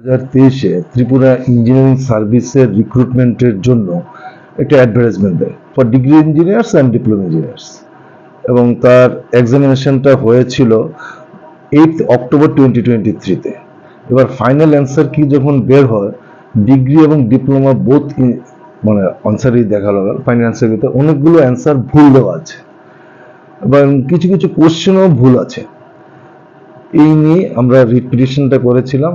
হাজার তেইশে ত্রিপুরা ইঞ্জিনিয়ারিং সার্ভিসের রিক্রুটমেন্টের জন্য একটা অ্যাডভার্টাইজমেন্ট দেয় for degree engineers and diploma engineers এবং তার এক্সামিনেশনটা হয়েছিল এইট অক্টোবর টোয়েন্টি টোয়েন্টি থ্রিতে এবার ফাইনাল অ্যান্সার কি যখন বের হয় ডিগ্রি এবং ডিপ্লোমা বোথ মানে আনসারই দেখা গেল ফাইনাল অ্যান্সার ভিতরে অনেকগুলো অ্যান্সার ভুল দেওয়া আছে। এবং কিছু কিছু কোশ্চেনও ভুল আছে। এই নিয়ে আমরা রিপিটিশনটা করেছিলাম।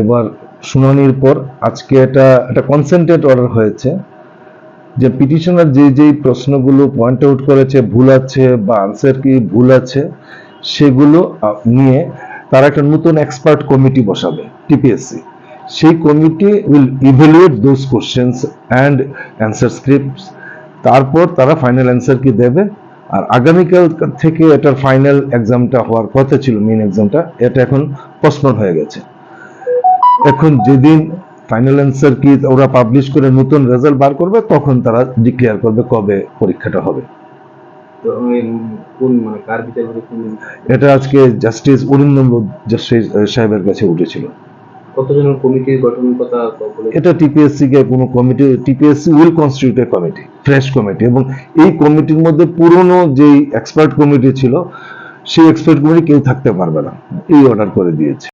এবার শুনানির পর আজকে এটা, একটা কনসেন্ট্রেট অর্ডার হয়েছে, যে পিটিশনার যে যেই প্রশ্নগুলো পয়েন্ট আউট করেছে, ভুল আছে বা আনসার কি ভুল আছে, সেগুলো নিয়ে তারা একটা নতুন এক্সপার্ট কমিটি বসাবে টিপিএসসি সেই committee will evaluate those questions and answer scripts তারপর তারা ফাইনাল অ্যান্সার কি দেবে, আর আগামীকাল থেকে এটার ফাইনাল এক্সামটা হওয়ার কথা ছিল মেইন এক্সামটা এটা এখন পোস্টপোন হয়ে গেছে। এখন যেদিন ফাইনাল অ্যান্সার কি ওরা পাবলিশ করে নতুন রেজাল্ট বার করবে তখন তারা ডিক্লেয়ার করবে কবে পরীক্ষাটা হবে। মানে এটা আজকে জাস্টিস অরিন্দম জাস্টিস সাহেবের কাছে উঠেছিল। কতজনের কমিটির গঠনের কথা এটা টিপিএসসি কে কোনো committee TPSC will constitute a committee fresh committee এবং এই কমিটির মধ্যে পুরনো যেই এক্সপার্ট কমিটি ছিল সেই এক্সপার্ট কমিটি কেউ থাকতে পারবে না। এই অর্ডার করে দিয়েছে।